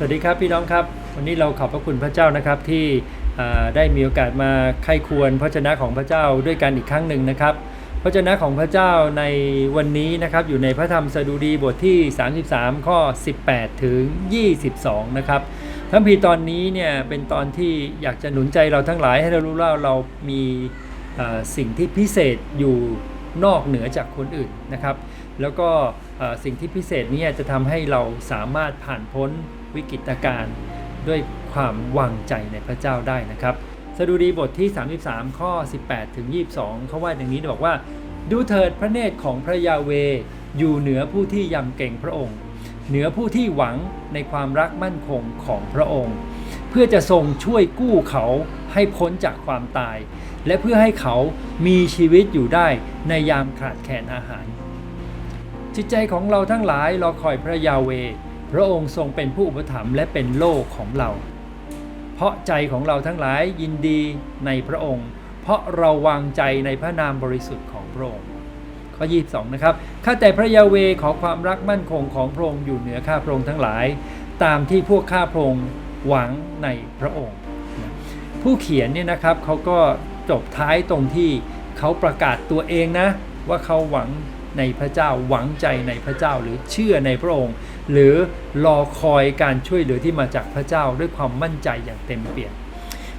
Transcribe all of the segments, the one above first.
สวัสดีครับพี่น้องครับ วันนี้เราขอบพระคุณพระเจ้านะครับที่ได้มีโอกาสมาไข้ควรพระชนะของพระเจ้าด้วยกันอีกครั้งหนึ่งนะครับ พระชนะของพระเจ้าในวันนี้นะครับอยู่ในพระธรรมสดุดีบทที่ 33 ข้อ 18 ถึง 22 นะครับพระคัมภีตอนนี้เนี่ยเป็นตอนที่อยากจะหนุนใจเราทั้งหลายให้เรารู้ว่าเรามีสิ่งที่พิเศษอยู่นอกเหนือจากคนอื่นนะครับ แล้วก็สิ่งที่พิเศษนี้จะทำให้เราสามารถผ่านพ้น วิกฤตการณ์ด้วยความวางใจในพระเจ้าได้นะครับสดุดีบทที่ 33 ข้อ 18 ถึง 22 เขาว่าอย่างนี้บอกว่า ดูเถิดพระเนตรของพระยาเวอยู่เหนือผู้ที่ยำเก่งพระองค์ เหนือผู้ที่หวังในความรักมั่นคงของพระองค์ เพื่อจะทรงช่วยกู้เขาให้พ้นจากความตาย และเพื่อให้เขามีชีวิตอยู่ได้ในยามขาดแคลนอาหาร จิตใจของเราทั้งหลายรอคอยพระยาเว พระองค์ทรงเป็นผู้อุปถัมภ์และเป็นโลกของเรา เพราะใจของเราทั้งหลายยินดีในพระองค์ เพราะเราวางใจในพระนามบริสุทธิ์ของพระองค์ข้อ 22 นะครับ ข้าแต่พระยาเวขอความรักมั่นคงของพระองค์อยู่เหนือข้าพระองค์ทั้งหลาย ตามที่พวกข้าพระองค์หวังในพระองค์ ผู้เขียนเนี่ยนะครับเขาก็จบท้ายตรงที่เขาประกาศตัวเองนะ ว่าเขาหวังในพระเจ้าหวังใจในพระเจ้าหรือเชื่อในพระองค์ หรือรอคอยการช่วยเหลือที่มาจากพระเจ้าด้วยความมั่นใจอย่างเต็มเปี่ยม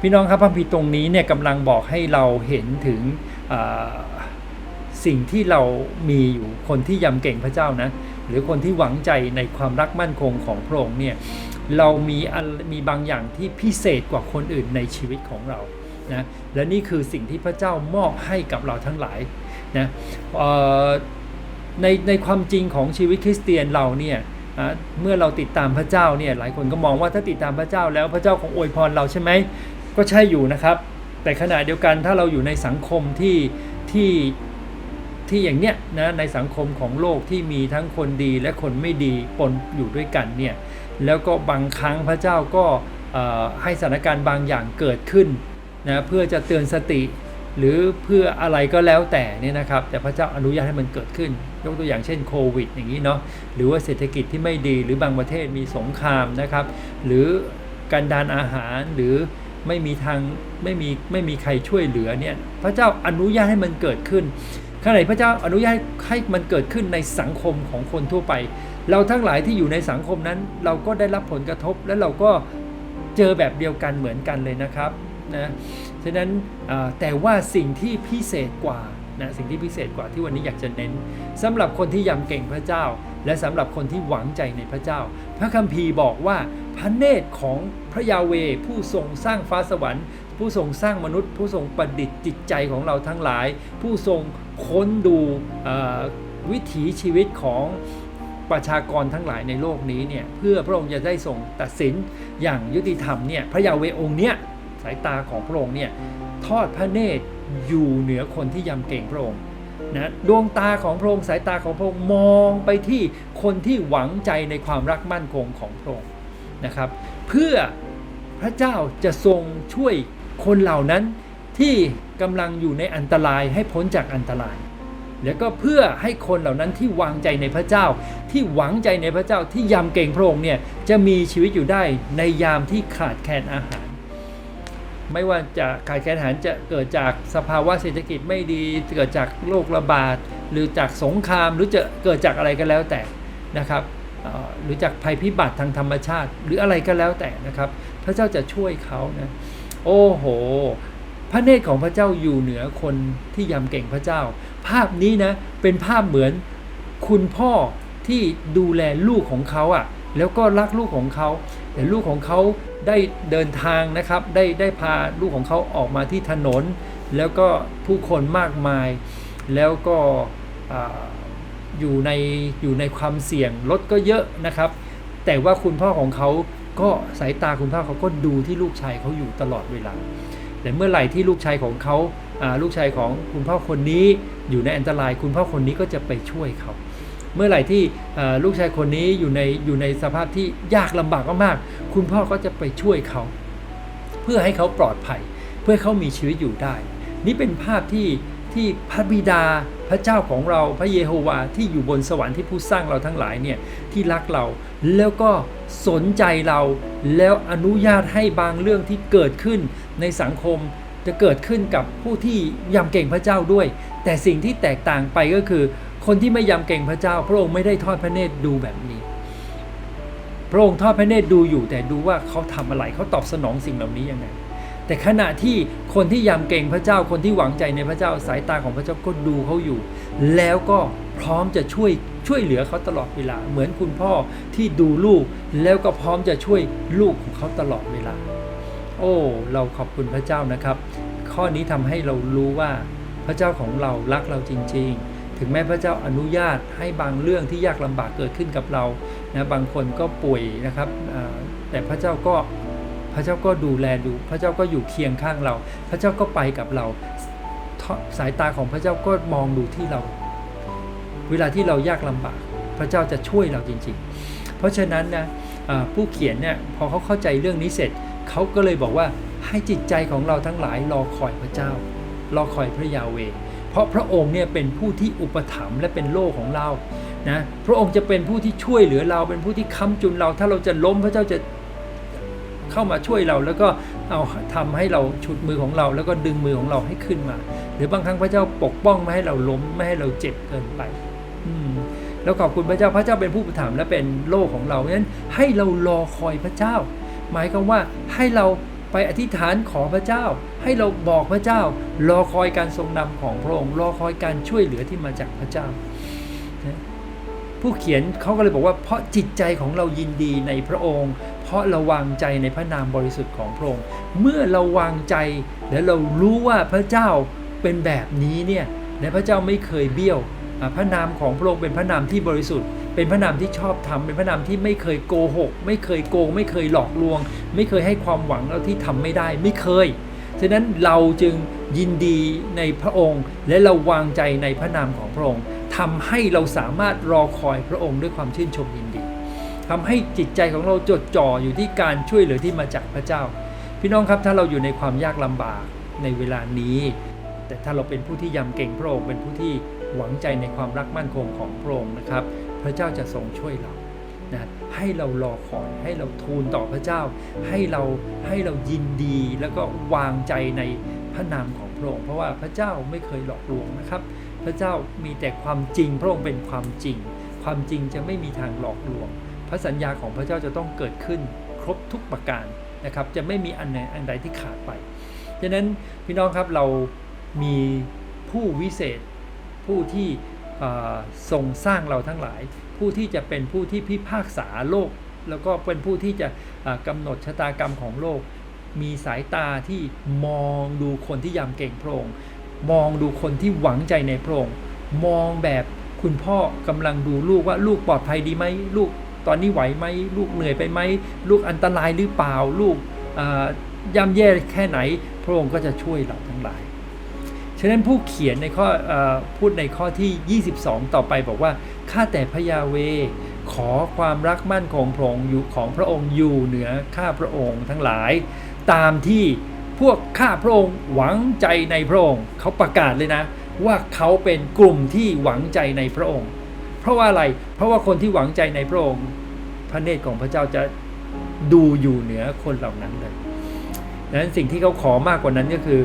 พี่น้องครับพระคัมภีตรงนี้เนี่ยกำลังบอกให้เราเห็นถึงสิ่งที่เรามีอยู่คนที่ยำเก่งพระเจ้านะหรือคนที่หวังใจในความรักมั่นคงของพระองค์เนี่ยเรามีมีบางอย่างที่พิเศษกว่าคนอื่นในชีวิตของเรานะและนี่คือสิ่งที่พระเจ้ามอบให้กับเราทั้งหลายนะในในความจริงของชีวิตคริสเตียนเราเนี่ย เมื่อเราติดตามพระเจ้าเนี่ยหลายคนก็มองว่าถ้าติดตามพระเจ้าแล้วพระเจ้าคงอวยพรเราใช่ไหมก็ใช่อยู่นะครับ แต่ขณะเดียวกันถ้าเราอยู่ในสังคมที่ที่ที่อย่างเนี้ยนะในสังคมของโลกที่มีทั้งคนดีและคนไม่ดีปนอยู่ด้วยกันเนี่ยแล้วก็บางครั้งพระเจ้าก็ให้สถานการณ์บางอย่างเกิดขึ้นนะเพื่อจะเตือนสติ หรือเพื่ออะไรก็แล้วแต่เนี่ยนะครับ แต่พระเจ้าอนุญาตให้มันเกิดขึ้น ยกตัวอย่างเช่นโควิดอย่างนี้เนาะหรือว่าเศรษฐกิจที่ไม่ดีหรือบางประเทศมีสงครามนะครับ หรือการดานอาหารหรือไม่มีทางไม่มีไม่มีใครช่วยเหลือเนี่ยพระเจ้าอนุญาตให้มันเกิดขึ้นขณะที่พระเจ้าอนุญาตให้มันเกิดขึ้นในสังคมของคนทั่วไป เราทั้งหลายที่อยู่ในสังคมนั้น เราก็ได้รับผลกระทบและเราก็เจอแบบเดียวกันเหมือนกันเลยนะครับนะฉะนั้นแต่ว่าสิ่งที่พิเศษกว่า นะสิ่งที่พิเศษกว่าที่วันนี้อยากจะเน้นสำหรับคนที่ยำเก่งพระเจ้า และสำหรับคนที่หวังใจในพระเจ้า พระคัมภีร์บอกว่าพระเนตรของพระยาเวผู้ทรงสร้างฟ้าสวรรค์ ผู้ทรงสร้างมนุษย์ ผู้ทรงประดิษฐ์จิตใจของเราทั้งหลาย ผู้ทรงค้นดูวิถีชีวิตของประชากรทั้งหลายในโลกนี้เนี่ยเพื่อพระองค์จะได้ทรงตัดสินอย่างยุติธรรมเนี่ยพระยาเวองค์เนี้ยสายตาของพระองค์เนี่ยทอดพระเนตร อยู่เหนือคนที่ยำเก่งพระองค์นะดวงตาของพระองค์สายตาของพระองค์มองไปที่คนที่หวังใจในความรักมั่นคงของพระองค์นะครับ เพื่อพระเจ้าจะทรงช่วยคนเหล่านั้นที่กำลังอยู่ในอันตรายให้พ้นจากอันตราย แล้วก็เพื่อให้คนเหล่านั้นที่วางใจในพระเจ้า ที่หวังใจในพระเจ้าที่ยำเก่งพระองค์เนี่ยจะมีชีวิตอยู่ได้ในยามที่ขาดแคลนอาหาร ไม่ว่าจะขาดแคลนอาหารจะเกิดจากสภาวะเศรษฐกิจไม่ดี เกิดจากโรคระบาด หรือจากสงคราม หรือจะเกิดจากอะไรก็แล้วแต่นะครับหรือจากภัยพิบัติทางธรรมชาติ หรืออะไรก็แล้วแต่นะครับ พระเจ้าจะช่วยเขานะโอ้โห พระเนตรของพระเจ้าอยู่เหนือคนที่ยำเก่งพระเจ้า ภาพนี้นะเป็นภาพเหมือนคุณพ่อที่ดูแลลูกของเขาอะ่ะแล้วก็รักลูกของเขา แต่ลูกของเขา ได้เดินทางนะครับ ได้ได้พาลูกของเขาออกมาที่ถนน แล้วก็ผู้คนมากมาย แล้วก็อ่าอยู่ในอยู่ในความเสี่ยงรถก็เยอะนะครับ แต่ว่าคุณพ่อของเขาก็สายตาคุณพ่อเขาก็ดูที่ลูกชายเขาอยู่ตลอดเวลา แต่เมื่อไหร่ที่ลูกชายของเขาลูกชายของคุณพ่อคนนี้อยู่ในอันตราย คุณพ่อคนนี้ก็จะไปช่วยเขา เมื่อไหร่ที่ลูกชายคนนี้อยู่ในอยู่ในสภาพที่ยากลำบากมากๆคุณพ่อก็จะไปช่วยเขา เพื่อให้เขาปลอดภัย เพื่อเขามีชีวิตอยู่ได้ นี่เป็นภาพที่ทที่พระบิดาพระเจ้าของเราพระเยโฮวาที่อยู่บนสวรรค์ที่ผู้สร้างเราทั้งหลายเนี่ยที่รักเราแล้วก็สนใจเราแล้วอนุญาตให้บางเรื่องที่เกิดขึ้นในสังคมจะเกิดขึ้นกับผู้ที่ยำเก่งพระเจ้าด้วย แต่สิ่งที่แตกต่างไปก็คือ คนที่ไม่ยำเก่งพระเจ้า พระองค์ไม่ได้ทอดพระเนตรดูแบบนี้ พระองค์ทอดพระเนตรดูอยู่ แต่ดูว่าเขาทำอะไรเขาตอบสนองสิ่งเหล่านี้ยังไง แต่ขณะที่คนที่ยำเก่งพระเจ้าคนที่หวังใจในพระเจ้าสายตาของพระเจ้าก็ดูเขาอยู่ แล้วก็พร้อมจะช่วยช่วยเหลือเขาตลอดเวลา เหมือนคุณพ่อที่ดูลูก แล้วก็พร้อมจะช่วยลูกของเขาตลอดเวลา โอ้ เราขอบคุณพระเจ้านะครับ ข้อนี้ทำให้เรารู้ว่าพระเจ้าของเรารักเราจริง ๆ ถึงแม้พระเจ้าอนุญาตให้บางเรื่องที่ยากลำบากเกิดขึ้นกับเรานะบางคนก็ป่วยนะครับแต่พระเจ้าก็พระเจ้าก็ดูแลดู พระเจ้าก็อยู่เคียงข้างเรา พระเจ้าก็ไปกับเรา สายตาของพระเจ้าก็มองดูที่เรา เวลาที่เรายากลำบาก พระเจ้าจะช่วยเราจริง ๆ เพราะฉะนั้นนะผู้เขียนเนี่ยพอเขาเข้าใจเรื่องนี้เสร็จเขาก็เลยบอกว่าให้จิตใจของเราทั้งหลายรอคอยพระเจ้า รอคอยพระยาเว ราะพระองค์เนี่ยเป็นผู้ที่อุปถัมภ์และเป็นโล่ของเรานะพระองค์จะเป็นผู้ที่ช่วยเหลือเราเป็นผู้ที่ค้ำจุนเรา ถ้าเราจะล้มพระเจ้าจะเข้ามาช่วยเรา แล้วก็เอาทำให้เราฉุดมือของเรา แล้วก็ดึงมือของเราให้ขึ้นมา หรือบางครั้งพระเจ้าปกป้องไม่ให้เราล้มไม่ให้เราเจ็บเกินไปอืมแล้วขอบคุณพระเจ้าพระเจ้าเป็นผู้อุปถัมภ์และเป็นโล่ของเราเพราะฉะนั้นให้เรารอคอยพระเจ้า หมายความว่าให้เรา ไปอธิษฐานขอพระเจ้า ให้เราบอกพระเจ้า รอคอยการทรงนำของพระองค์รอคอยการช่วยเหลือที่มาจากพระเจ้า ผู้เขียนเขาก็เลยบอกว่า เพราะจิตใจของเรายินดีในพระองค์ เพราะเราวางใจในพระนามบริสุทธิ์ของพระองค์ เมื่อเราวางใจและเรารู้ว่าพระเจ้าเป็นแบบนี้เนี่ยและพระเจ้าไม่เคยเบี้ยว พระนามของพระองค์เป็นพระนามที่บริสุทธิ์ เป็นพระนามที่ชอบธรรมเป็นพระนามที่ไม่เคยโกหก ไม่เคยโกง ไม่เคยหลอกลวง ไม่เคยให้ความหวังเราที่ทำไม่ได้ไม่เคยฉะนั้นเราจึงยินดีในพระองค์ และเราวางใจในพระนามของพระองค์ทำให้เราสามารถรอคอยพระองค์ด้วยความชื่นชมยินดีทำให้จิตใจของเราจดจ่ออยู่ที่การช่วยเหลือที่มาจากพระเจ้า พี่น้องครับถ้าเราอยู่ในความยากลำบากในเวลานี้ แต่ถ้าเราเป็นผู้ที่ยำเก่งพระองค์เป็นผู้ที่หวังใจในความรักมั่นคงของพระองค์นะครับ ระเจ้าจะทรงช่วยเรานะให้เรารอคอยให้เราทูลต่อพระเจ้า ให้เราให้เรายินดีแล้วก็วางใจในพระนามของพระองค์เพราะว่าพระเจ้าไม่เคยหลอกลวงนะครับ พระเจ้ามีแต่ความจริงพระองค์เป็นความจริง ความจริงจะไม่มีทางหลอกลวง พระสัญญาของพระเจ้าจะต้องเกิดขึ้นครบทุกประการนะครับ จะไม่มีอันไหนอันใดที่ขาดไปดังนั้นพี่น้องครับเรามีผู้วิเศษผู้ที่ ทรงสร้างเราทั้งหลาย ผู้ที่จะเป็นผู้ที่พิพากษาโลก แล้วก็เป็นผู้ที่จะอ่ากำหนดชะตากรรมของโลก มีสายตาที่มองดูคนที่ยำเก่งพระองค์มองดูคนที่หวังใจในพระองค์มองแบบคุณพ่อกำลังดูลูกว่าลูกปลอดภัยดีไหมลูกตอนนี้ไหวไหมลูกเหนื่อยไปไหมลูกอันตรายหรือเปล่าลูกย่ำแย่แค่ไหน พระองค์ก็จะช่วยเราทั้งหลาย ฉะนั้นผู้เขียนในข้ออพูดในข้อที่ 22 ต่อไปบอกว่า ข้าแต่พระยาเว ขอความรักมั่นของพระองค์อยู่ของพระองค์อยู่เหนือข้าพระองค์ทั้งหลาย ตามที่พวกข้าพระองค์หวังใจในพระองค์เขาประกาศเลยนะ ว่าเขาเป็นกลุ่มที่หวังใจในพระองค์ เพราะว่าอะไรเพราะว่าคนที่หวังใจในพระองค์ พระเนตรของพระเจ้าจะดูอยู่เหนือคนเหล่านั้นเลยดังนั้นสิ่งที่เขาขอมากกว่านั้นก็คือ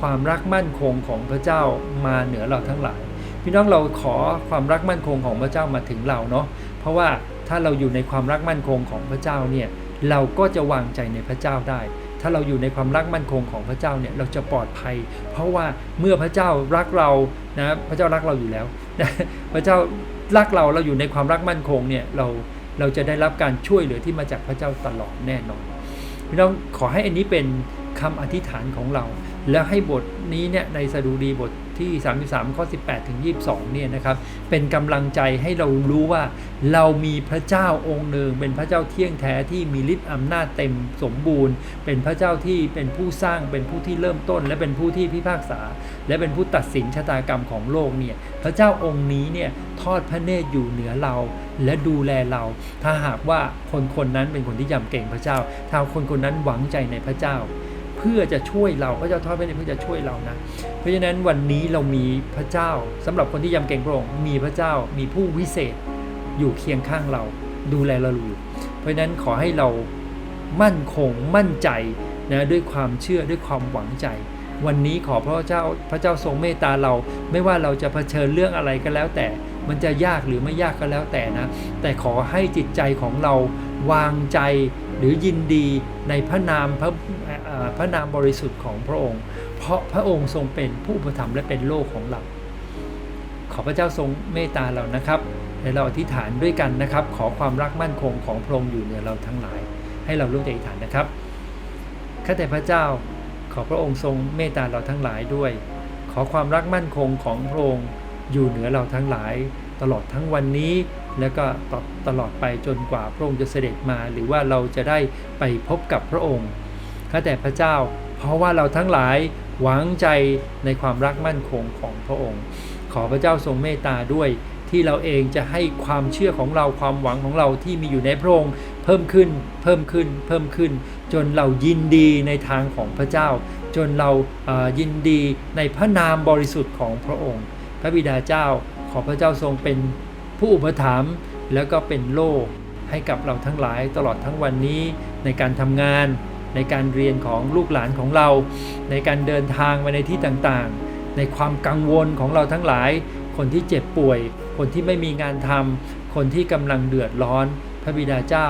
ความรักมั่นคงของพระเจ้ามาเหนือเราทั้งหลาย พี่น้องเราขอความรักมั่นคงของพระเจ้ามาถึงเราเนาะเพราะว่าถ้าเราอยู่ในความรักมั่นคงของพระเจ้าเนี่ยเราก็จะวางใจในพระเจ้าได้ ถ้าเราอยู่ในความรักมั่นคงของพระเจ้าเนี่ยเราจะปลอดภัย เพราะว่าเมื่อพระเจ้ารักเรานะพระเจ้ารักเราอยู่แล้วนะพระเจ้ารักเราเราอยู่ในความรักมั่นคงเนี่ยเราเราจะได้รับการช่วยเหลือที่มาจากพระเจ้าตลอดแน่นอนพี่น้องขอให้อันนี้เป็นคำอธิษฐานของเรา แล้วให้บทนี้เนี่ยในสดุดีบทที่ 33 ข้อ 18 ถึง 22 เนี่ยนะครับ เป็นกำลังใจให้เรารู้ว่าเรามีพระเจ้าองค์หนึ่ง เป็นพระเจ้าเที่ยงแท้ที่มีฤทธิ์อำนาจเต็มสมบูรณ์ เป็นพระเจ้าที่เป็นผู้สร้างเป็นผู้ที่เริ่มต้น และเป็นผู้ที่พิพากษา และเป็นผู้ตัดสินชะตากรรมของโลกเนี่ยพระเจ้าองค์นี้เนี่ยทอดพระเนตรอยู่เหนือเรา และดูแลเรา ถ้าหากว่าคนคนนั้นเป็นคนที่ยำเก่งพระเจ้าถ้าคนคนนั้นหวังใจในพระเจ้า เพื่อจะช่วยเราพระเจ้าทอดพระเนตรเพื่อจะช่วยเรานะ เพราะฉะนั้นวันนี้เรามีพระเจ้าสำหรับคนที่ยำเกรงพระองค์มีพระเจ้ามีผู้วิเศษอยู่เคียงข้างเรา ดูแลเราอยู่ เพราะฉะนั้นขอให้เรามั่นคงมั่นใจนะด้วยความเชื่อด้วยความหวังใจ วันนี้ขอพระเจ้าพระเจ้าทรงเมตตาเรา ไม่ว่าเราจะเผชิญเรื่องอะไรก็แล้วแต่ มันจะยากหรือไม่ยากก็แล้วแต่นะ แต่ขอให้จิตใจของเราวางใจ หรือยินดีในพระนามพระพระนามบริสุทธิ์ของพระองค์ เพราะพระองค์ทรงเป็นผู้อุปถัมและเป็นโลกของเรา ขอพระเจ้าทรงเมตตาเรานะครับและเราอธิษฐานด้วยกันนะครับ ขอความรักมั่นคงของพระองค์อยู่เหนือเราทั้งหลาย ให้เราร่วมใจอธิษฐานนะครับข้าแต่พระเจ้าขอพระองค์ทรงเมตตาเราทั้งหลายด้วย ขอความรักมั่นคงของพระองค์อยู่เหนือเราทั้งหลาย ตลอดทั้งวันนี้ แล้วก็ตตลอดไปจนกว่าพระองค์จะเสด็จมา หรือว่าเราจะได้ไปพบกับพระองค์ข้าแต่พระเจ้า เพราะว่าเราทั้งหลายหวังใจในความรักมั่นคงของพระองค์ ขอพระเจ้าทรงเมตตาด้วยที่เราเองจะให้ความเชื่อของเราความหวังของเราที่มีอยู่ในพระองค์เพิ่มขึ้นเพิ่มขึ้นเพิ่มขึ้น จนเรายินดีในทางของพระเจ้า จนเราอ่อยินดีในพระนามบริสุทธิ์ของพระองค์ พระบิดาเจ้าขอพระเจ้าทรงเป็น ผู้อุปถัมภ์แล้วก็เป็นโล่ให้กับเราทั้งหลายตลอดทั้งวันนี้ในการทำงาน ในการเรียนของลูกหลานของเรา ในการเดินทางไปในที่ต่างๆ ในความกังวลของเราทั้งหลาย คนที่เจ็บป่วย คนที่ไม่มีงานทำคนที่กำลังเดือดร้อน พระบิดาเจ้า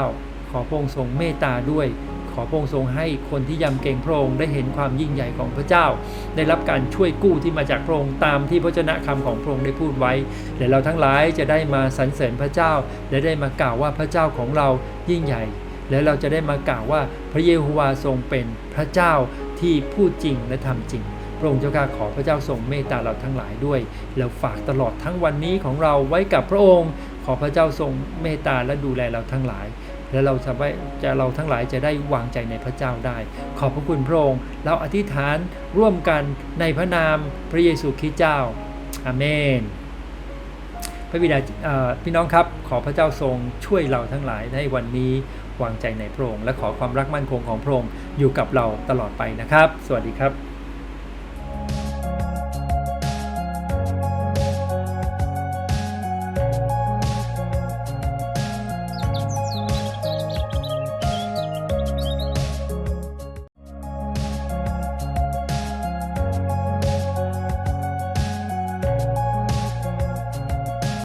ขอพระองค์ทรงเมตตาด้วย ขอพระองค์ทรงให้คนที่ยำเกรงพระองค์ได้เห็นความยิ่งใหญ่ของพระเจ้า ได้รับการช่วยกู้ที่มาจากพระองค์ตามที่พระเจนะคำของพระองค์ได้พูดไว้และเราทั้งหลายจะได้มาสรรเสริญพระเจ้า และได้มากล่าวว่าพระเจ้าของเรายิ่งใหญ่ และเราจะได้มากล่าวว่าพระเยโฮวาทรงเป็นพระเจ้าที่พูดจริงและทำจริงพระองค์เจ้าข้าขอพระเจ้าทรงเมตตาเราทั้งหลายด้วย แล้วฝากตลอดทั้งวันนี้ของเราไว้กับพระองค์ ขอพระเจ้าทรงเมตตาและดูแลเราทั้งหลาย และเราจะไม่จะเราทั้งหลายจะได้วางใจในพระเจ้าได้ ขอบพระคุณพระองค์ เราอธิษฐานร่วมกันในพระนามพระเยซูคริสต์เจ้าอาเมน พระบิดาพี่น้องครับ ขอพระเจ้าทรงช่วยเราทั้งหลายในวันนี้วางใจในพระองค์และขอความรักมั่นคงของพระองค์อยู่กับเราตลอดไปนะครับ สวัสดีครับ